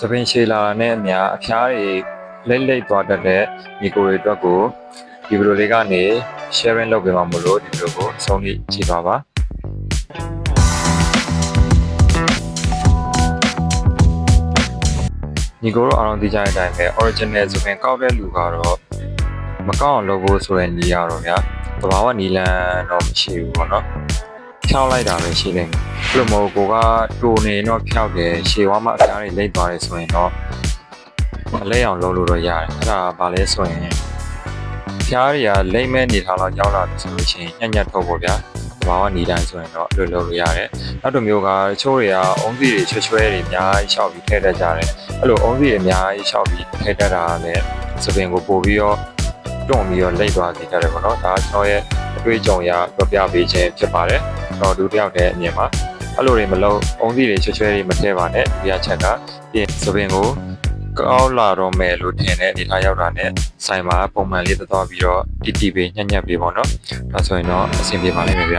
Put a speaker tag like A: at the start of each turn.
A: သပင်ရှည်လာတာနဲ့အများအဖျားတွေလိမ့်လိမ့်သွားတတ်တဲ့ညီကိုတွေအတွက်ကိုဒီဗီဒီယိုလေးကနေ sharing လုပ်ပေးမှာမို့လို့ဒီဗီဒီယိုကိုအဆုံးထိကြည့်ပါပါညီကိုတို့အားလုံးသိကြတဲ့အတိုင်းပဲ original ဆိုရင်ကောက်တဲ့လူကတော့မကောက်အောင်လုပ်ဖို့ဆိုရင်ညီရတော့ဗျာတဘာဝနီလန်တော့မရှိဘူးပေါ့နော် ဖြောင်းလိုက်တာပဲရှိနေတယ်ဘယ်လိုမဟုတ်ကိုကတူနေတော့ဖြောက်တယ်ရှေဝါမှအပြားတွေလိမ့်သွားတယ်ဆိုရင်တော့မလဲအောင်လုပ်လို့တော့ရတယ်အဲ့ဒါဘာလဲဆိုရင်ဖျားတွေကလိမ့်မဲ့နေထားတော့ရောက်လာတယ်ဆိုလို့ရှိရင်ညံ့ညက်ထုတ်ဖို့ဗျာတဘာဝနီလန်ဆိုရင်တော့အဲ့လိုလုပ်လို့ရတယ်နောက်တစ်မျိုးကတချို့တွေကအုံးစီတွေချွဲချွဲတွေအများကြီးရှောက်ပြီးထည့်တတ်ကြတယ်အဲ့လိုအုံးစီတွေအများကြီးရှောက်ပြီးထည့်တတ်တာလည်းသပင်ကိုပို့ပြီးတော့တွန့်ပြီးတော့လိမ့်သွားစေကြတယ်ပေါ့နော်ဒါကျွန်တော်ရဲ့အတွေ့အကြုံအရပြောပြပေးခြင်းဖြစ်ပါတယ်ကျွန် တော်ဒုတိယတည်းအမြင်မှာအဲ့လိုတွေမလုပ်အုံးစီတွေချွဲချွဲတွေမထည့်ပါနဲ့ဒုတိယချက်ကပြင်သပင်ကိုကောက်လာတော့မယ်လို့ထင်တဲ့အနေထားရောက်တာနဲ့ဆိုင်မှာပုံမှန်လေးသွားပြီးတော့တီတီပေးညံ့ညက်ပေးပေါ့နော်ဒါဆိုရင်တော့အဆင်ပြေပါလိမ့်မယ်ဗျ